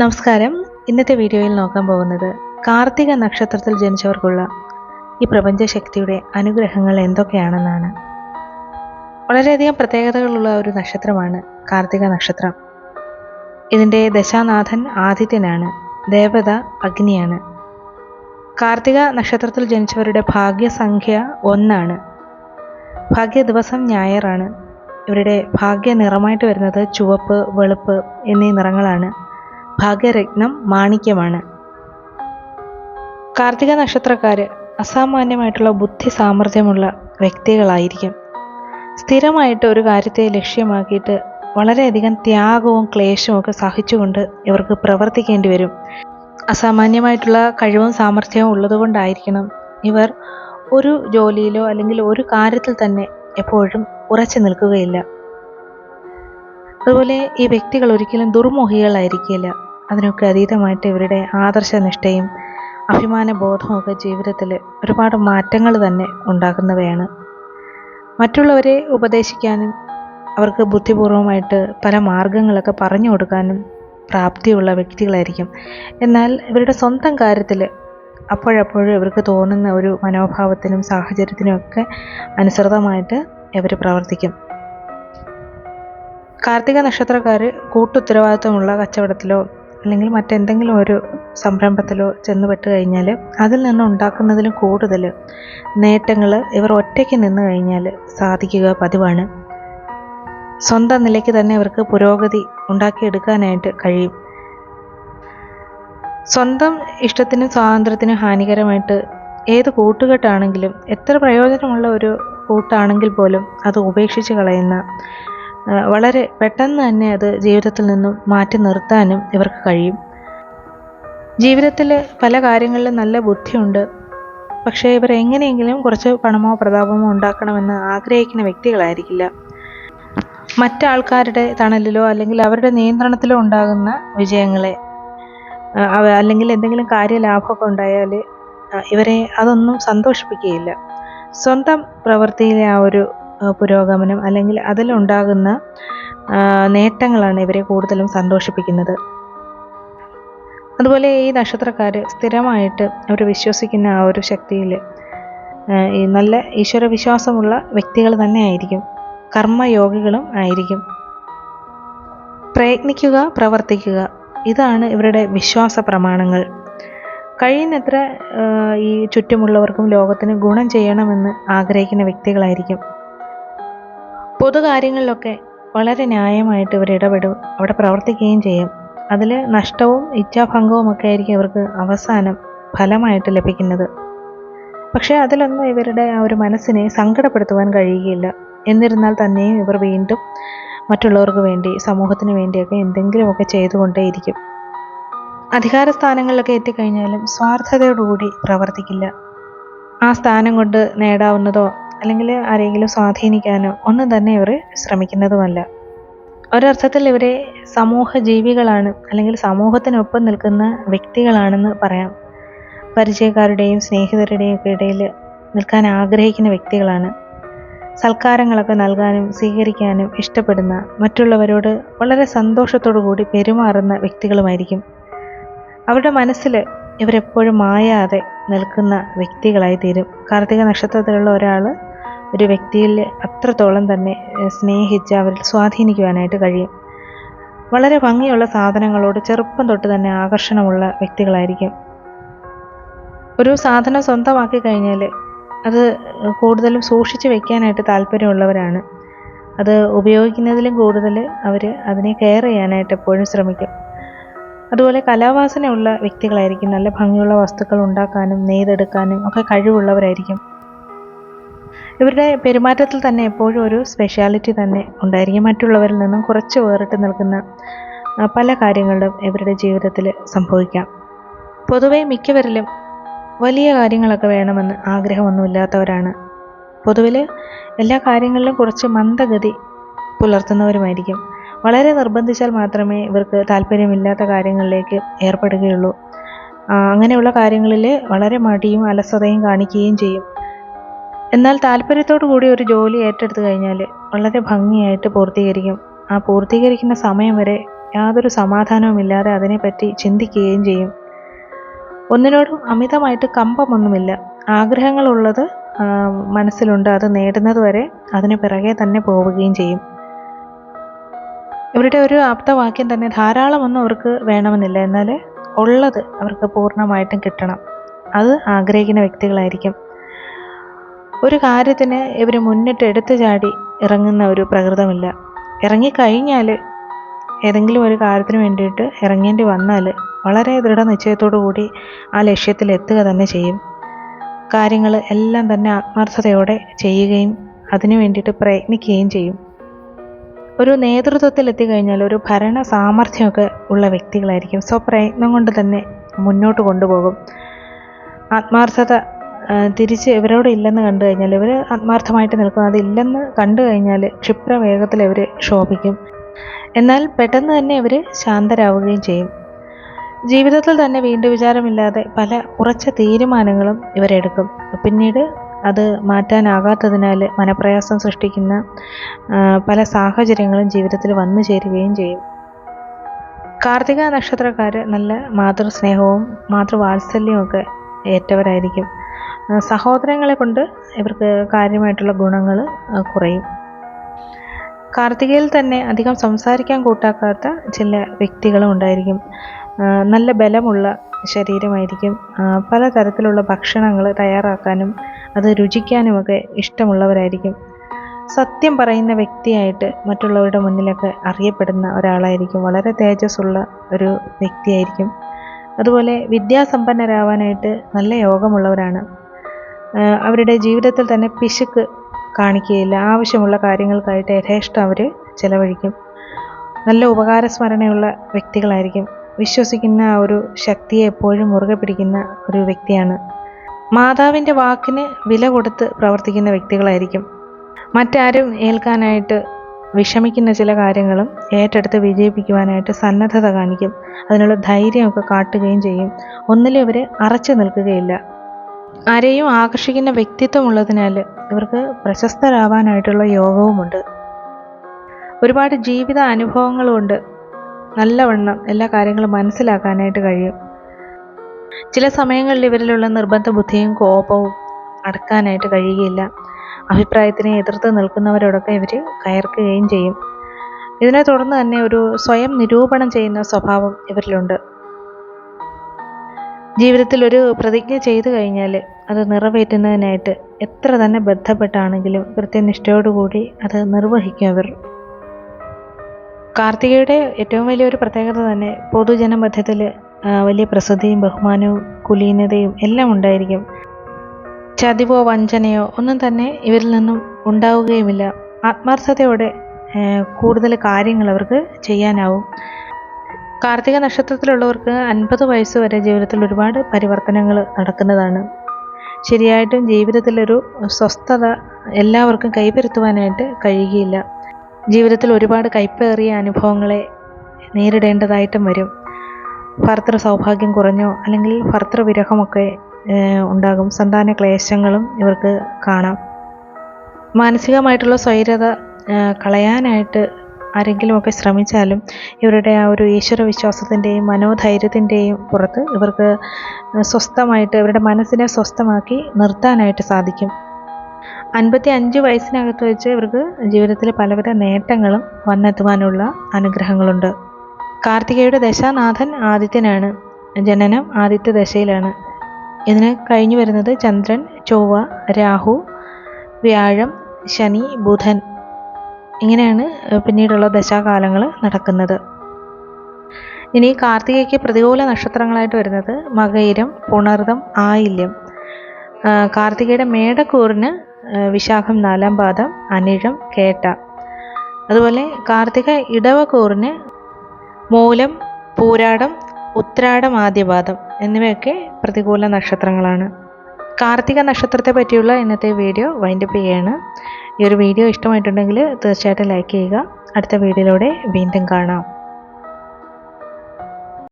നമസ്കാരം. ഇന്നത്തെ വീഡിയോയിൽ നോക്കാൻ പോകുന്നത് കാർത്തിക നക്ഷത്രത്തിൽ ജനിച്ചവർക്കുള്ള ഈ പ്രപഞ്ച ശക്തിയുടെ അനുഗ്രഹങ്ങൾ എന്തൊക്കെയാണെന്നാണ്. വളരെയധികം പ്രത്യേകതകളുള്ള ഒരു നക്ഷത്രമാണ് കാർത്തിക നക്ഷത്രം. ഇതിന്റെ ദശാനാഥൻ ആദിത്യനാണ് ദേവത അഗ്നിയാണ്. കാർത്തിക നക്ഷത്രത്തിൽ ജനിച്ചവരുടെ ഭാഗ്യസംഖ്യ ഒന്നാണ്. ഭാഗ്യ ദിവസം ഞായറാണ്. ഇവരുടെ ഭാഗ്യ നിറമായിട്ട് വരുന്നത് ചുവപ്പ് വെളുപ്പ് എന്നീ നിറങ്ങളാണ്. ഭാഗ്യരത്നം മാണിക്യമാണ്. കാർത്തിക നക്ഷത്രക്കാർ അസാമാന്യമായിട്ടുള്ള ബുദ്ധി സാമർഥ്യമുള്ള വ്യക്തികളായിരിക്കും. സ്ഥിരമായിട്ട് ഒരു കാര്യത്തെ ലക്ഷ്യമാക്കിയിട്ട് വളരെയധികം ത്യാഗവും ക്ലേശവും ഒക്കെ സഹിച്ചുകൊണ്ട് ഇവർക്ക് പ്രവർത്തിക്കേണ്ടി വരും. അസാമാന്യമായിട്ടുള്ള കഴിവും സാമർഥ്യവും ഉള്ളതുകൊണ്ടായിരിക്കണം ഇവർ ഒരു ജോലിയിലോ അല്ലെങ്കിൽ ഒരു കാര്യത്തിൽ തന്നെ എപ്പോഴും ഉറച്ചു നിൽക്കുകയില്ല. അതുപോലെ ഈ വ്യക്തികൾ ഒരിക്കലും ദുർമോഹികളായിരിക്കില്ല. അതിനൊക്കെ അതീതമായിട്ട് ഇവരുടെ ആദർശനിഷ്ഠയും അഭിമാന ബോധമൊക്കെ ഒക്കെ ജീവിതത്തിൽ ഒരുപാട് മാറ്റങ്ങൾ തന്നെ ഉണ്ടാക്കുന്നവയാണ്. മറ്റുള്ളവരെ ഉപദേശിക്കാനും അവർക്ക് ബുദ്ധിപൂർവമായിട്ട് പല മാർഗങ്ങളൊക്കെ പറഞ്ഞു കൊടുക്കാനും പ്രാപ്തിയുള്ള വ്യക്തികളായിരിക്കും. എന്നാൽ ഇവരുടെ സ്വന്തം കാര്യത്തിൽ അപ്പോഴപ്പോഴും ഇവർക്ക് തോന്നുന്ന ഒരു മനോഭാവത്തിനും സാഹചര്യത്തിനുമൊക്കെ അനുസൃതമായിട്ട് ഇവർ പ്രവർത്തിക്കും. കാർത്തിക നക്ഷത്രക്കാർ കൂട്ടുത്തരവാദിത്വമുള്ള കച്ചവടത്തിലോ അല്ലെങ്കിൽ മറ്റെന്തെങ്കിലും ഒരു സംരംഭത്തിലോ ചെന്നുപെട്ട് കഴിഞ്ഞാൽ അതിൽ നിന്ന് ഉണ്ടാക്കുന്നതിലും കൂടുതൽ നേട്ടങ്ങൾ ഇവർ ഒറ്റയ്ക്ക് നിന്ന് കഴിഞ്ഞാൽ സാധിക്കുക പതിവാണ്. സ്വന്തം നിലയ്ക്ക് തന്നെ അവർക്ക് പുരോഗതി ഉണ്ടാക്കിയെടുക്കാനായിട്ട് കഴിയും. സ്വന്തം ഇഷ്ടത്തിനും സ്വാതന്ത്ര്യത്തിനും ഹാനികരമായിട്ട് ഏത് കൂട്ടുകെട്ടാണെങ്കിലും എത്ര പ്രയോജനമുള്ള ഒരു കൂട്ടാണെങ്കിൽ പോലും അത് ഉപേക്ഷിച്ച് കളയുന്ന വളരെ പെട്ടെന്ന് തന്നെ അത് ജീവിതത്തിൽ നിന്നും മാറ്റി നിർത്താനും ഇവർക്ക് കഴിയും. ജീവിതത്തിൽ പല കാര്യങ്ങളിലും നല്ല ബുദ്ധിയുണ്ട്. പക്ഷേ ഇവർ എങ്ങനെയെങ്കിലും കുറച്ച് പണമോ പ്രതാപമോ ഉണ്ടാക്കണമെന്ന് ആഗ്രഹിക്കുന്ന വ്യക്തികളായിരിക്കില്ല. മറ്റാൾക്കാരുടെ തണലിലോ അല്ലെങ്കിൽ അവരുടെ നിയന്ത്രണത്തിലോ ഉണ്ടാകുന്ന വിജയങ്ങളെ അല്ലെങ്കിൽ എന്തെങ്കിലും കാര്യലാഭമൊക്കെ ഉണ്ടായാൽ ഇവരെ അതൊന്നും സന്തോഷിപ്പിക്കുകയില്ല. സ്വന്തം പ്രവൃത്തിയിലെ ആ ഒരു പുരോഗമനം അല്ലെങ്കിൽ അതിലുണ്ടാകുന്ന നേട്ടങ്ങളാണ് ഇവരെ കൂടുതലും സന്തോഷിപ്പിക്കുന്നത്. അതുപോലെ ഈ നക്ഷത്രക്കാർ സ്ഥിരമായിട്ട് അവർ വിശ്വസിക്കുന്ന ആ ഒരു ശക്തിയിൽ നല്ല ഈശ്വരവിശ്വാസമുള്ള വ്യക്തികൾ തന്നെ ആയിരിക്കും. കർമ്മയോഗികളും ആയിരിക്കും. പ്രയത്നിക്കുക പ്രവർത്തിക്കുക ഇതാണ് ഇവരുടെ വിശ്വാസ പ്രമാണങ്ങൾ. കഴിയുന്നത്ര ഈ ചുറ്റുമുള്ളവർക്കും ലോകത്തിന് ഗുണം ചെയ്യണമെന്ന് ആഗ്രഹിക്കുന്ന വ്യക്തികളായിരിക്കും. പൊതുകാര്യങ്ങളിലൊക്കെ വളരെ ന്യായമായിട്ട് ഇവർ ഇടപെടും അവിടെ പ്രവർത്തിക്കുകയും ചെയ്യും. അതിൽ നഷ്ടവും ഇച്ഛാഭംഗവും ഒക്കെ ആയിരിക്കും ഇവർക്ക് അവസാനം ഫലമായിട്ട് ലഭിക്കുന്നത്. പക്ഷേ അതിലൊന്നും ഇവരുടെ ആ ഒരു മനസ്സിനെ സങ്കടപ്പെടുത്തുവാൻ കഴിയുകയില്ല. എന്നിരുന്നാൽ തന്നെയും ഇവർ വീണ്ടും മറ്റുള്ളവർക്ക് വേണ്ടി സമൂഹത്തിന് വേണ്ടിയൊക്കെ എന്തെങ്കിലുമൊക്കെ ചെയ്തുകൊണ്ടേയിരിക്കും. അധികാര സ്ഥാനങ്ങളിലൊക്കെ എത്തിക്കഴിഞ്ഞാലും സ്വാർത്ഥതയോടുകൂടി പ്രവർത്തിക്കില്ല. ആ സ്ഥാനം കൊണ്ട് നേടാവുന്നതോ അല്ലെങ്കിൽ ആരെങ്കിലും സ്വാധീനിക്കാനോ ഒന്നും തന്നെ ഇവർ ശ്രമിക്കുന്നതുമല്ല. ഒരർത്ഥത്തിൽ ഇവരെ സമൂഹ ജീവികളാണ് അല്ലെങ്കിൽ സമൂഹത്തിനൊപ്പം നിൽക്കുന്ന വ്യക്തികളാണെന്ന് പറയാം. പരിചയക്കാരുടെയും സ്നേഹിതരുടെയും ഒക്കെ ഇടയിൽ നിൽക്കാൻ ആഗ്രഹിക്കുന്ന വ്യക്തികളാണ്. സൽക്കാരങ്ങളൊക്കെ നൽകാനും സ്വീകരിക്കാനും ഇഷ്ടപ്പെടുന്ന മറ്റുള്ളവരോട് വളരെ സന്തോഷത്തോടു കൂടി പെരുമാറുന്ന വ്യക്തികളുമായിരിക്കും. അവരുടെ മനസ്സിൽ ഇവരെപ്പോഴും മായാതെ നിൽക്കുന്ന വ്യക്തികളായി തീരും കാർത്തിക നക്ഷത്രത്തിലുള്ള ഒരാൾ ഒരു വ്യക്തിയിൽ അത്രത്തോളം തന്നെ സ്നേഹിച്ച് അവരിൽ സ്വാധീനിക്കുവാനായിട്ട് കഴിയും. വളരെ ഭംഗിയുള്ള സാധനങ്ങളോട് ചെറുപ്പം തൊട്ട് തന്നെ ആകർഷണമുള്ള വ്യക്തികളായിരിക്കും. ഒരു സാധനം സ്വന്തമാക്കി കഴിഞ്ഞാൽ അത് കൂടുതലും സൂക്ഷിച്ച് വെക്കാനായിട്ട് താല്പര്യമുള്ളവരാണ്. അത് ഉപയോഗിക്കുന്നതിലും കൂടുതൽ അവർ അതിനെ കെയർ ചെയ്യാനായിട്ട് എപ്പോഴും ശ്രമിക്കും. അതുപോലെ കലാവാസനയുള്ള വ്യക്തികളായിരിക്കും. നല്ല ഭംഗിയുള്ള വസ്തുക്കൾ ഉണ്ടാക്കാനും നെയ്തെടുക്കാനും ഒക്കെ കഴിവുള്ളവരായിരിക്കും. ഇവരുടെ പെരുമാറ്റത്തിൽ തന്നെ എപ്പോഴും ഒരു സ്പെഷ്യാലിറ്റി തന്നെ ഉണ്ടായിരിക്കും. മറ്റുള്ളവരിൽ നിന്നും കുറച്ച് വേറിട്ട് നിൽക്കുന്ന പല കാര്യങ്ങളും ഇവരുടെ ജീവിതത്തിൽ സംഭവിക്കാം. പൊതുവേ മിക്കവരിലും വലിയ കാര്യങ്ങളൊക്കെ വേണമെന്ന് ആഗ്രഹമൊന്നുമില്ലാത്തവരാണ്. പൊതുവിൽ എല്ലാ കാര്യങ്ങളിലും കുറച്ച് മന്ദഗതി പുലർത്തുന്നവരുമായിരിക്കും. വളരെ നിർബന്ധിച്ചാൽ മാത്രമേ ഇവർക്ക് താല്പര്യമില്ലാത്ത കാര്യങ്ങളിലേക്ക് ഏർപ്പെടുകയുള്ളൂ. അങ്ങനെയുള്ള കാര്യങ്ങളിൽ വളരെ മടിയും അലസതയും കാണിക്കുകയും ചെയ്യും. എന്നാൽ താല്പര്യത്തോടു കൂടി ഒരു ജോലി ഏറ്റെടുത്തു കഴിഞ്ഞാൽ വളരെ ഭംഗിയായിട്ട് പൂർത്തീകരിക്കും. ആ പൂർത്തീകരിക്കുന്ന സമയം വരെ യാതൊരു സമാധാനവുമില്ലാതെ അതിനെപ്പറ്റി ചിന്തിക്കുകയും ചെയ്യും. ഒന്നിനോടും അമിതമായിട്ട് കമ്പമൊന്നുമില്ല. ആഗ്രഹങ്ങളുള്ളത് മനസ്സിലുണ്ട്. അത് നേടുന്നത് വരെ അതിന് പിറകെ തന്നെ പോവുകയും ചെയ്യും. ഇവരുടെ ഒരു ആപ്തവാക്യം തന്നെ ധാരാളമൊന്നും അവർക്ക് വേണമെന്നില്ല. എന്നാൽ ഉള്ളത് അവർക്ക് പൂർണമായിട്ടും കിട്ടണം. അത് ആഗ്രഹിക്കുന്ന വ്യക്തികളായിരിക്കും. ഒരു കാര്യത്തിന് ഇവർ മുന്നിട്ട് എടുത്തു ചാടി ഇറങ്ങുന്ന ഒരു പ്രകൃതമില്ല. ഇറങ്ങിക്കഴിഞ്ഞാൽ ഏതെങ്കിലും ഒരു കാര്യത്തിന് വേണ്ടിയിട്ട് ഇറങ്ങേണ്ടി വന്നാൽ വളരെ ദൃഢനിശ്ചയത്തോടു കൂടി ആ ലക്ഷ്യത്തിൽ എത്തുക തന്നെ ചെയ്യും. കാര്യങ്ങൾ എല്ലാം തന്നെ ആത്മാർത്ഥതയോടെ ചെയ്യുകയും അതിനു വേണ്ടിയിട്ട് പ്രയത്നിക്കുകയും ചെയ്യും. ഒരു നേതൃത്വത്തിൽ എത്തിക്കഴിഞ്ഞാൽ ഒരു ഭരണ സാമർഥ്യമൊക്കെ ഉള്ള വ്യക്തികളായിരിക്കും സ്വപ്രയത്നം കൊണ്ട് തന്നെ മുന്നോട്ട് കൊണ്ടുപോകും. ആത്മാർത്ഥത തിരിച്ച് ഇവരോട് ഇല്ലെന്ന് കണ്ടു കഴിഞ്ഞാൽ ഇവർ ആത്മാർത്ഥമായിട്ട് നിൽക്കും. അതില്ലെന്ന് കണ്ടു കഴിഞ്ഞാൽ ക്ഷിപ്ര വേഗത്തിൽ ഇവർ ക്ഷോഭിക്കും എന്നാൽ പെട്ടെന്ന് തന്നെ ഇവർ ശാന്തരാവുകയും ചെയ്യും. ജീവിതത്തിൽ തന്നെ വീണ്ടും വിചാരമില്ലാതെ പല ഉറച്ച തീരുമാനങ്ങളും ഇവരെടുക്കും. പിന്നീട് അത് മാറ്റാനാകാത്തതിനാൽ മനപ്രയാസം സൃഷ്ടിക്കുന്ന പല സാഹചര്യങ്ങളും ജീവിതത്തിൽ വന്നു ചേരുകയും ചെയ്യും. കാർത്തിക നക്ഷത്രക്കാർ നല്ല മാതൃസ്നേഹവും മാതൃവാത്സല്യവും ഒക്കെ ഏറ്റവരായിരിക്കും. സഹോദരങ്ങളെ കൊണ്ട് ഇവർക്ക് കാര്യമായിട്ടുള്ള ഗുണങ്ങൾ കുറയും. കാർത്തികയിൽ തന്നെ അധികം സംസാരിക്കാൻ കൂട്ടാക്കാത്ത ചില വ്യക്തികളും ഉണ്ടായിരിക്കും. നല്ല ബലമുള്ള ശരീരമായിരിക്കും. പലതരത്തിലുള്ള ഭക്ഷണങ്ങൾ തയ്യാറാക്കാനും അത് രുചിക്കാനുമൊക്കെ ഇഷ്ടമുള്ളവരായിരിക്കും. സത്യം പറയുന്ന വ്യക്തിയായിട്ട് മറ്റുള്ളവരുടെ മുന്നിലൊക്കെ അറിയപ്പെടുന്ന ഒരാളായിരിക്കും. വളരെ തേജസ്സുള്ള ഒരു വ്യക്തിയായിരിക്കും. അതുപോലെ വിദ്യാസമ്പന്നരാവാനായിട്ട് നല്ല യോഗമുള്ളവരാണ്. അവരുടെ ജീവിതത്തിൽ തന്നെ പിശുക്ക് കാണിക്കുകയില്ല. ആവശ്യമുള്ള കാര്യങ്ങൾക്കായിട്ട് യഥേഷ്ടം അവർ ചിലവഴിക്കും. നല്ല ഉപകാരസ്മരണയുള്ള വ്യക്തികളായിരിക്കും. വിശ്വസിക്കുന്ന ആ ഒരു ശക്തിയെ എപ്പോഴും മുറുകെ പിടിക്കുന്ന ഒരു വ്യക്തിയാണ്. മാതാവിന്റെ വാക്കിന് വില കൊടുത്ത് പ്രവർത്തിക്കുന്ന വ്യക്തികളായിരിക്കും. മറ്റാരും ഏൽക്കാനായിട്ട് വിഷമിക്കുന്ന ചില കാര്യങ്ങളും ഏറ്റെടുത്ത് വിജയിപ്പിക്കുവാനായിട്ട് സന്നദ്ധത കാണിക്കും. അതിനുള്ള ധൈര്യമൊക്കെ കാട്ടുകയും ചെയ്യും. ഒന്നിലും ഇവർ അറച്ചു നിൽക്കുകയില്ല. ആരെയും ആകർഷിക്കുന്ന വ്യക്തിത്വമുള്ളതിനാൽ ഇവർക്ക് പ്രശസ്തരാവാനായിട്ടുള്ള യോഗവുമുണ്ട്. ഒരുപാട് ജീവിത അനുഭവങ്ങളുമുണ്ട്. നല്ലവണ്ണം എല്ലാ കാര്യങ്ങളും മനസ്സിലാക്കാനായിട്ട് കഴിയും. ചില സമയങ്ങളിൽ ഇവരിലുള്ള നിർബന്ധ ബുദ്ധിയും കോപവും അടക്കാനായിട്ട് കഴിയുകയില്ല. അഭിപ്രായത്തിനെ എതിർത്ത് നിൽക്കുന്നവരോടൊക്കെ ഇവർ കയർക്കുകയും ചെയ്യും. ഇതിനെ തുടർന്ന് തന്നെ ഒരു സ്വയം നിരൂപണം ചെയ്യുന്ന സ്വഭാവം ഇവരിലുണ്ട്. ജീവിതത്തിൽ ഒരു പ്രതിജ്ഞ ചെയ്തു കഴിഞ്ഞാൽ അത് നിറവേറ്റുന്നതിനായിട്ട് എത്ര തന്നെ ബന്ധപ്പെട്ടാണെങ്കിലും കൃത്യനിഷ്ഠയോടുകൂടി അത് നിർവഹിക്കും അവർ കാർത്തികയുടെ ഏറ്റവും വലിയൊരു പ്രത്യേകത തന്നെ പൊതുജനമധ്യത്തിൽ വലിയ പ്രസിദ്ധിയും ബഹുമാനവും കുലീനതയും എല്ലാം ഉണ്ടായിരിക്കും. ചതിവോ വഞ്ചനയോ ഒന്നും തന്നെ ഇവരിൽ നിന്നും ഉണ്ടാവുകയുമില്ല. ആത്മാർത്ഥതയോടെ കൂടുതൽ കാര്യങ്ങൾ അവർക്ക് ചെയ്യാനാവും. കാർത്തിക നക്ഷത്രത്തിലുള്ളവർക്ക് അൻപത് വയസ്സ് വരെ ജീവിതത്തിൽ ഒരുപാട് പരിവർത്തനങ്ങൾ നടക്കുന്നതാണ്. ശരിയായിട്ടും ജീവിതത്തിലൊരു സ്വസ്ഥത എല്ലാവർക്കും കൈവരുത്തുവാനായിട്ട് കഴിയുകയില്ല. ജീവിതത്തിൽ ഒരുപാട് കൈപ്പേറിയ അനുഭവങ്ങളെ നേരിടേണ്ടതായിട്ടും വരും. ഭർത്തൃ സൗഭാഗ്യം കുറഞ്ഞോ അല്ലെങ്കിൽ ഭർത്തൃവിരഹമൊക്കെ ഏഹ്, ഉണ്ടാകും. സന്താന ക്ലേശങ്ങളും ഇവർക്ക് കാണാം. മാനസികമായിട്ടുള്ള സ്വൈരത കളയാനായിട്ട് ആരെങ്കിലുമൊക്കെ ശ്രമിച്ചാലും ഇവരുടെ ആ ഒരു ഈശ്വര വിശ്വാസത്തിന്റെയും മനോധൈര്യത്തിന്റെയും പുറത്ത് ഇവർക്ക് സ്വസ്ഥമായിട്ട് ഇവരുടെ മനസ്സിനെ സ്വസ്ഥമാക്കി നിർത്താനായിട്ട് സാധിക്കും. അൻപത്തി അഞ്ച് വയസ്സിനകത്ത് വെച്ച് ഇവർക്ക് ജീവിതത്തിൽ പലവിധ നേട്ടങ്ങളും വന്നെത്തുവാനുള്ള അനുഗ്രഹങ്ങളുണ്ട്. കാർത്തികയുടെ ദശാനാഥൻ ആദിത്യനാണ്. ജനനം ആദിത്യ ദശയിലാണ്. ഇതിന് കഴിഞ്ഞു വരുന്നത് ചന്ദ്രൻ ചൊവ്വ രാഹു വ്യാഴം ശനി ബുധൻ. ഇങ്ങനെയാണ് പിന്നീടുള്ള ദശാകാലങ്ങൾ നടക്കുന്നത്. ഇനി കാർത്തികയ്ക്ക് പ്രതികൂല നക്ഷത്രങ്ങളായിട്ട് വരുന്നത് മകയിരം പുണർദം ആയില്യം. കാർത്തികയുടെ മേടക്കൂറിന് വിശാഖം നാലാം പാദം അനിഴം കേട്ട. അതുപോലെ കാർത്തിക ഇടവക്കൂറിന് മൂലം പൂരാടം ഉത്രാടം ആദ്യപാദം എന്നിവയൊക്കെ പ്രതികൂല നക്ഷത്രങ്ങളാണ്. കാർത്തിക നക്ഷത്രത്തെ പറ്റിയുള്ള ഇന്നത്തെ വീഡിയോ വൈൻഡപ്പ് ചെയ്യാണ്. ഈ ഒരു വീഡിയോ ഇഷ്ടമായിട്ടുണ്ടെങ്കിൽ തീർച്ചയായിട്ടും ലൈക്ക് ചെയ്യുക. അടുത്ത വീഡിയോയിലൂടെ വീണ്ടും കാണാം.